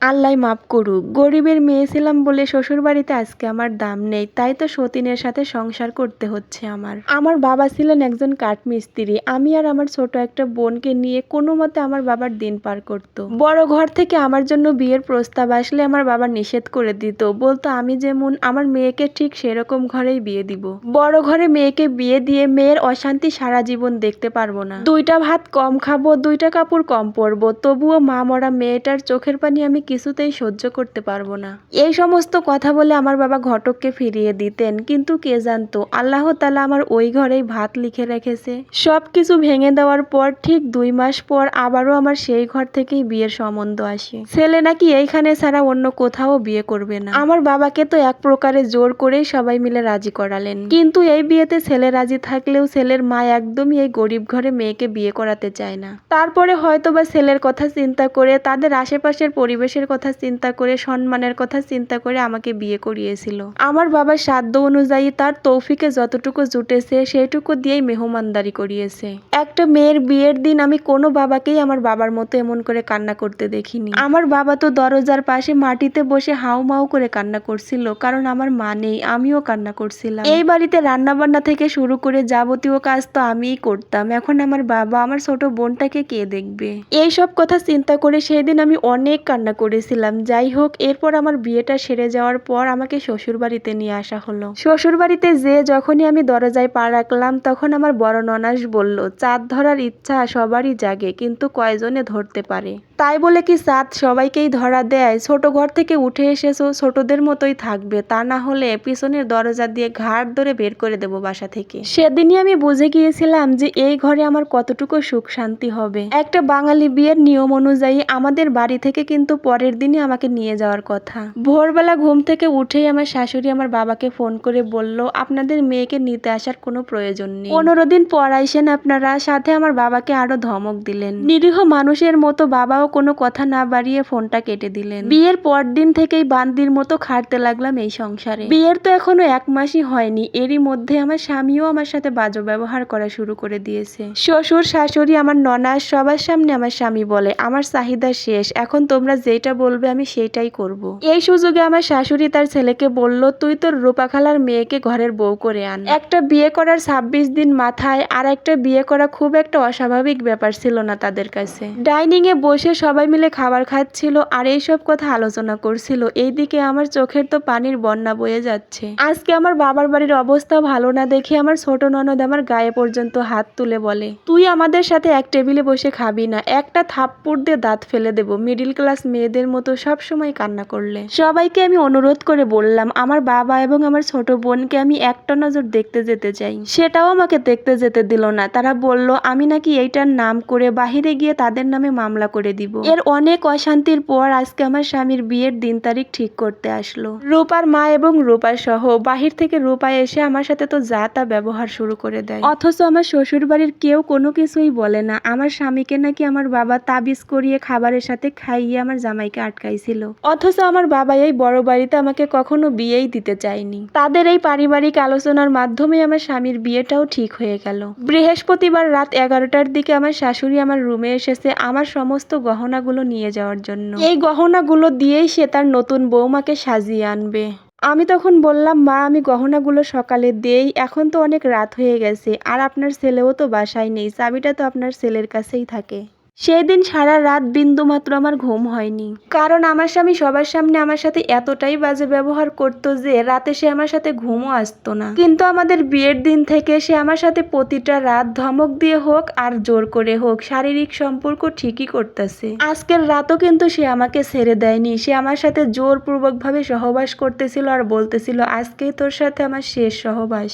আল্লাহ মাফ করুক। গরিবের মেয়ে ছিলাম বলে শ্বশুর বাড়িতে আজকে আমার দাম নেই। তাই তো সতীনের সাথে সংসার করতে হচ্ছে আমার। আমার বাবা ছিলেন একজন কাঠমিস্ত্রি। আমি আর আমার ছোট একটা বোনকে নিয়ে কোনো মতে আমার বাবার দিন পার করত। বড় ঘর থেকে আমার জন্য বিয়ের প্রস্তাব আসলে আমার বাবা নিষেধ করে দিত। বলতো, আমি যেমন আমার মেয়েকে ঠিক সেরকম ঘরেই বিয়ে দিব। বড় ঘরে মেয়েকে বিয়ে দিয়ে মেয়ের অশান্তি সারা জীবন দেখতে পারব না। দুইটা ভাত কম খাব, দুইটা কাপড় কম পরবো। তবুও মা মরা মেয়েটার চোখের পানি আমি কিছুতেই সহ্য করতে পারব না। এই সমস্ত কথা বলে আমার বাবা ঘটককে ফিরিয়ে দিতেন, কিন্তু কে জানতো, আল্লাহ তালা আমার ওই ঘরেই ভাত লিখে রেখেছে। সব কিছু ভেঙে দেওয়ার পর ঠিক দুই মাস পর আবারও আমার সেই ঘর থেকেই বিয়ের সম্বন্ধ আসে। ছেলে নাকি এইখানে ছাড়া অন্য কোথাও বিয়ে করবে না। আমার বাবাকে তো এক প্রকারে জোর করেই সবাই মিলে রাজি করালেন। কিন্তু এই বিয়েতে ছেলে রাজি থাকলেও ছেলের মা একদমই এই গরিব ঘরে মেয়েকে বিয়ে করাতে চায় না। তারপরে হয়তোবা ছেলের কথা চিন্তা করে তাদের আশেপাশের পরিবেশের কথা চিন্তা করে, সম্মানের কথা চিন্তা করে আমাকে বিয়ে করিয়েছিল। আমার বাবার সাধ্য অনুযায়ী তার তৌফিকে যতটুকু জুটেছে সেইটুকু দিয়েই মেহমানদারি করিয়েছে। একটা মেয়ের বিয়ের দিন আমি কোনো বাবাকেই আমার বাবার মতো এমন করে কান্না করতে দেখিনি। আমার বাবা তো দরজার পাশে মাটিতে বসে হাউ মাউ করে কান্না করছিল, কারণ আমার মা নেই, আমিও কান্না করছিলাম। এই বাড়িতে রান্না বান্না থেকে শুরু করে যাবতীয় কাজ তো আমিই করতাম। এখন আমার বাবা, আমার ছোট বোনটাকে কে দেখবে? এই সব কথা চিন্তা করে সেদিন আমি অনেক কান্না করেছিলাম। যাই হোক, এরপর আমার বিয়েটা সেরে যাওয়ার পর আমাকে শ্বশুরবাড়িতে নিয়ে আসা হলো। শ্বশুরবাড়িতে যে যখনই আমি দরজায় পা রাখলাম, তখন আমার বড় ননাস বলল, চাঁদ ধরার ইচ্ছা সবারই জাগে, কিন্তু কয়জনে ধরতে পারে? তাই বলে কি চাঁদ সবাইকেই ধরা দেয়? ছোট ঘর থেকে উঠে এসেছ ছোটদের মতোই থাকবে। তা না হলে পিছনের দরজা দিয়ে ঘাট ধরে বের করে দেব বাসা থেকে। সেদিনই আমি বুঝে গিয়েছিলাম যে এই ঘরে আমার কতটুকু সুখ শান্তি হবে। একটা বাঙালি বিয়ের নিয়ম অনুযায়ী আমাদের বাড়ি থেকে কিন্তু পরের দিনই আমাকে নিয়ে যাওয়ার কথা। ভোরবেলা ঘুম থেকে উঠেই আমার শাশুড়ি আমার বাবাকে ফোন করে বলল, আপনাদের মেয়েকে নিতে আসার কোনো প্রয়োজন নেই। পনেরো দিন পর আইসেন আপনারা, সাথে আমার বাবাকে আরও ধমক দিলেন। নিরীহ মানুষের মতো বাবাও কোনো কথা না বাড়িয়ে ফোনটা কেটে দিলেন। বিয়ের পর দিন থেকেই বান্দির মতো খাটতে লাগলাম এই সংসারে। বিয়ের তো এখনও এক মাসই হয়নি এরই মধ্যে আমার স্বামীও আমার সাথে বাজে ব্যবহার করা শুরু করে দিয়েছে। শ্বশুর শাশুড়ি আমার ননাস সবার সামনে আমার স্বামী বলে আমার চাহিদা শেষ এখন তোমরা যেটা বলবে আমি সেটাই করব। এই সুযোগে আমার শাশুড়ি তার ছেলেকে বলল তুই তোর রূপা খালার মেয়েকে ঘরের বউ করে আন। একটা বিয়ে করার ছাব্বিশ দিন মাথায় আর একটা বিয়ে করা খুব একটা অস্বাভাবিক ব্যাপার ছিল না তাদের কাছে। ডাইনিং এ বসে সবাই মিলে খাবার খাচ্ছিল আর এইসব কথা আলোচনা করছিল। এইদিকে আমার চোখের তো পানির বন্যা বয়ে যাচ্ছে। আজকে আমার বাবার বাড়ির অবস্থা ভালো না দেখে আমার ছোট ননদ আমার গায়ে পর্যন্ত হাত তুলে বলে, তুই আমাদের সাথে এক টেবিলে বসে খাবি না, একটা থাপ্পড় দিয়ে দাঁত ফেলে দেবো। মিডিল ক্লাস মেয়েদের মতো সব সময় কান্না করলে। সবাইকে আমি অনুরোধ করে বললাম, আমার বাবা এবং আমার ছোট বোনকে আমি একটা নজর দেখতে যেতে চাই। সেটাও আমাকে দেখতে যেতে দিল না। তারা বলল, আমি নাকি এইটার নাম করে বাহিরে গিয়ে তাদের নামে মামলা করে দিব। এর অনেক অশান্তির পর আজকে আমার স্বামীর বিয়ের দিন তারিখ ঠিক করতে আসলো। রূপার মা এবং রূপা সহ বাহির থেকে রূপা এসে আমার সাথে তো যা তা ব্যবহার শুরু করে দেয়। অথচ আমার শ্বশুর বাড়ির কেউ কোনো কিছুই বলে না। আমার স্বামীকে নাকি আমার বাবা তাবিজ করিয়ে খাবারের সাথে খাইয়ে আমার জামাইকে আটকাইছিল। অথচ আমার বাবা এই বড় বাড়িতে আমাকে কখনো বিয়েই দিতে চায়নি। তাদের এই পারিবারিক আলোচনার মাধ্যমে আমার স্বামীর বিয়েটাও ঠিক হয়ে গেল। বৃহস্পতিবার রাত এগারোটার দিকে আমার শাশুড়ি আমার রুমে এসেছে। আমার সমস্ত গহনাগুলো নিয়ে যাওয়ার জন্য। এই গহনাগুলো দিয়েই সে তার নতুন বৌমাকে সাজিয়ে আনবে। আমি তখন বললাম, মা, আমি গহনাগুলো সকালে দেই, এখন তো অনেক রাত হয়ে গেছে, আর আপনার ছেলেও তো বাসায় নেই, চাবিটা তো আপনার ছেলের কাছেই থাকে। সেই দিন সারা রাত বিন্দু মাত্র আমার ঘুম হয়নি। কারণ আমার স্বামী সবার সামনে আমার সাথে এতটাই বাজে ব্যবহার করতো যে রাতে সে আমার সাথে ঘুমও আসতো না। কিন্তু আমাদের বিয়ের দিন থেকে সে আমার সাথে প্রতিটা রাত ধমক দিয়ে হোক আর জোর করে হোক, শারীরিক সম্পর্ক ঠিকই করতেছে। আজকের রাতও কিন্তু সে আমাকে ছেড়ে দেয়নি। সে আমার সাথে জোরপূর্বক ভাবে সহবাস করতেছিল আর বলতেছিল, আজকেই তোর সাথে আমার শেষ সহবাস।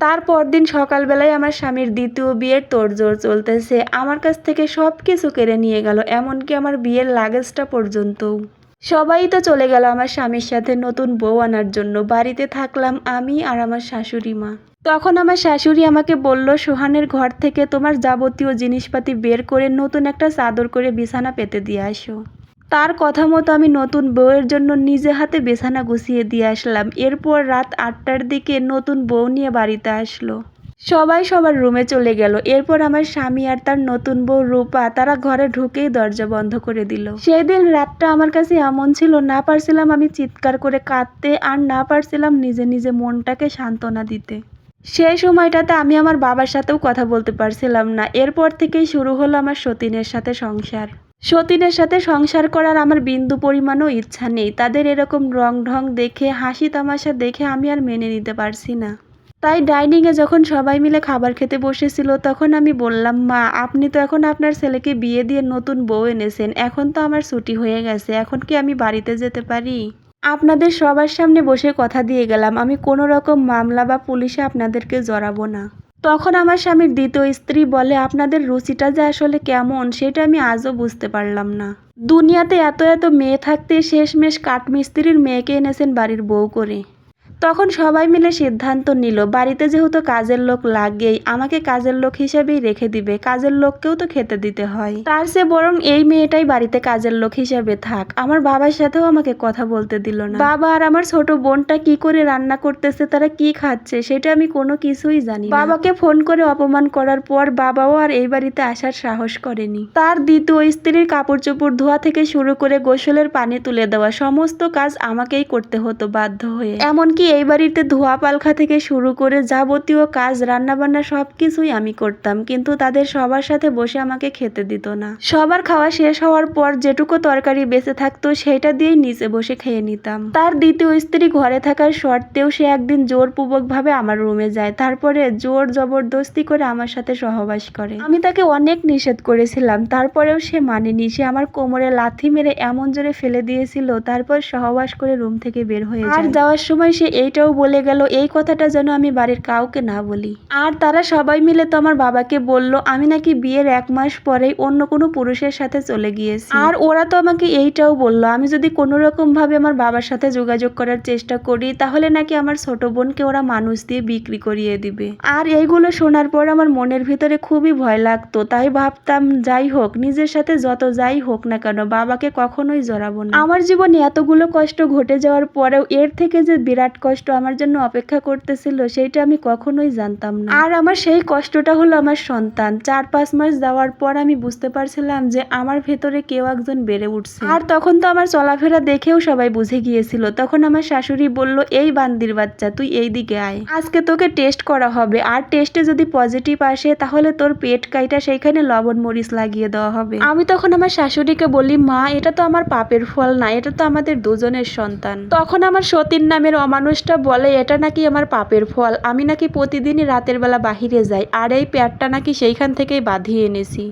তারপর দিন সকালবেলায় আমার স্বামীর দ্বিতীয় বিয়ের তোড়জোড় চলতেছে। আমার কাছ থেকে সব কিছু কেড়ে নিয়ে গেল, এমনকি আমার বিয়ের লাগেজটা পর্যন্তও। সবাই তো চলে গেল আমার স্বামীর সাথে নতুন বউ আনার জন্য। বাড়িতে থাকলাম আমি আর আমার শাশুড়ি মা। তখন আমার শাশুড়ি আমাকে বলল, সোহানের ঘর থেকে তোমার যাবতীয় জিনিসপাতি বের করে নতুন একটা চাদর করে বিছানা পেতে দিয়ে আসো। তার কথা মতো আমি নতুন বউয়ের জন্য নিজে হাতে বিছানা গুছিয়ে দিয়ে আসলাম। এরপর রাত আটটার দিকে নতুন বউ নিয়ে বাড়িতে আসলো। সবাই সবার রুমে চলে গেল। এরপর আমার স্বামী আর তার নতুন বউ রূপা, তারা ঘরে ঢুকেই দরজা বন্ধ করে দিল। সেদিন রাতটা আমার কাছে এমন ছিল, না পারছিলাম আমি চিৎকার করে কাঁদতে আর না পারছিলাম নিজে নিজে মনটাকে সান্ত্বনা দিতে। সেই সময়টাতে আমি আমার বাবার সাথেও কথা বলতে পারছিলাম না। এরপর থেকেই শুরু হলো আমার সতীনের সাথে সংসার। সতীনের সাথে সংসার করার আমার বিন্দু পরিমাণও ইচ্ছা নেই। তাদের এরকম রং ঢং দেখে, হাসি তামাশা দেখে আমি আর মেনে নিতে পারছি না। তাই ডাইনিংয়ে যখন সবাই মিলে খাবার খেতে বসেছিল, তখন আমি বললাম, মা, আপনি তো এখন আপনার ছেলেকে বিয়ে দিয়ে নতুন বউ এনেছেন। এখন তো আমার ছুটি হয়ে গেছে। এখন কি আমি বাড়িতে যেতে পারি? আপনাদের সবার সামনে বসে কথা দিয়ে গেলাম। আমি কোনো রকম মামলা বা পুলিশে আপনাদেরকে জড়াবো না। তখন আমার স্বামীর দ্বিতীয় স্ত্রী বলে, আপনাদের রুচিটা যে আসলে কেমন, সেটা আমি আজও বুঝতে পারলাম না। দুনিয়াতে এত এত মেয়ে থাকতে শেষমেশ কাঠমিস্ত্রির মেয়েকে এনেছেন বাড়ির বউ করে। তখন সবাই মিলে সিদ্ধান্ত নিল, বাড়িতে যেহেতু কাজের লোক লাগেই, আমাকে কাজের লোক হিসেবেই রেখে দিবে, কাজের লোককেও তো খেতে দিতে হয়। তার চেয়ে বরং এই মেয়েটাই বাড়িতে কাজের লোক হিসেবে থাক। আমার বাবার সাথেও আমাকে কথা বলতে দিল না। বাবা আর আমার ছোট বোনটা কি করে রান্না করতেছে, তারা কি খাচ্ছে, সেটা আমি কোনো কিছুই জানি বাবাকে ফোন করে অপমান করার পর বাবাও আর এই বাড়িতে আসার সাহস করেনি। তার দ্বিতীয় স্ত্রীর কাপড় চোপড় ধোয়া থেকে শুরু করে গোসলের পানি তুলে দেওয়া, সমস্ত কাজ আমাকেই করতে হতো বাধ্য হয়ে। এমনকি এই বাড়িতে ধোয়া পালখা থেকে শুরু করে যাবতীয় কাজ, রান্নাবান্না সব কিছুই আমি করতাম। কিন্তু তাদের সবার সাথে বসে আমাকে খেতে দিত না। সবার খাওয়া শেষ হওয়ার পর যেটুকু তরকারি বেঁচে থাকতো, সেটা দিয়েই নিচে বসে খেয়ে নিতাম। তার দ্বিতীয় স্ত্রী ঘরে থাকার শর্তেও সে একদিন জোরপূর্বক ভাবে আমার রুমে যায়। তারপরে জোর জবরদস্তি করে আমার সাথে সহবাস করে। আমি তাকে অনেক নিষেধ করেছিলাম। তারপরেও সে মানেনি। সে আমার কোমরে লাথি মেরে এমন জোরে ফেলে দিয়েছিল। তারপর সহবাস করে রুম থেকে বের হয়ে আর যাওয়ার সময় সে এইটাও বলে গেল, এই কথাটা যেন আমি বাড়ির কাউকে না বলি। আর তারা সবাই মিলে তো আমার বাবাকে বলল, আমি নাকি বিয়ের এক মাস পরেই অন্য কোনো পুরুষের সাথে চলে গিয়েছি। আর ওরা তো আমাকে এইটাও বলল, আমি যদি কোনো রকম ভাবে আমার বাবার সাথে যোগাযোগ করার চেষ্টা করি, তাহলে নাকি আমার ছোট বোনকে ওরা মানুষ দিয়ে বিক্রি করিয়ে দিবে। আর এইগুলো শোনার পর আমার মনের ভিতরে খুবই ভয় লাগতো, তাই ভাবতাম, যাই হোক, নিজের সাথে যত যাই হোক না কেন, বাবাকে কখনোই জড়াবো না। আমার জীবনে এতগুলো কষ্ট ঘটে যাওয়ার পরেও এর থেকে যে বিরাট কষ্ট আমার জন্য অপেক্ষা করতেছিল, সেইটা আমি কখনোই জানতাম না। আর আমার সেই কষ্টটা হলো আমার সন্তান। চার পাঁচ মাস যাওয়ার পর আমি বুঝতে পারছিলাম যে আমার ভেতরে কেউ একজন বেড়ে উঠছে। আর তখন তো আমার চলাফেরা দেখেও সবাই বুঝে গিয়েছিল। তখন আমার শাশুড়ি বলল, এই বান্দির বাচ্চা, তুই এই দিকে আয়। আজকে তোকে টেস্ট করা হবে। আর টেস্টে যদি পজিটিভ আসে, তাহলে তোর পেট কাইটা সেইখানে লবণ মরিচ লাগিয়ে দেওয়া হবে। আমি তখন আমার শাশুড়িকে বলি, মা, এটা তো আমার পাপের ফল না, এটা তো আমাদের দুজনের সন্তান। তখন আমার সতীর নামের অমানুষটা বলে, এটা নাকি আমার পাপের ফল। আমি নাকি প্রতিদিনই রাতের বেলা বাহিরে যাই, আর এই প্যাডটা নাকি সেইখান থেকেই বাঁধিয়ে এনেছি।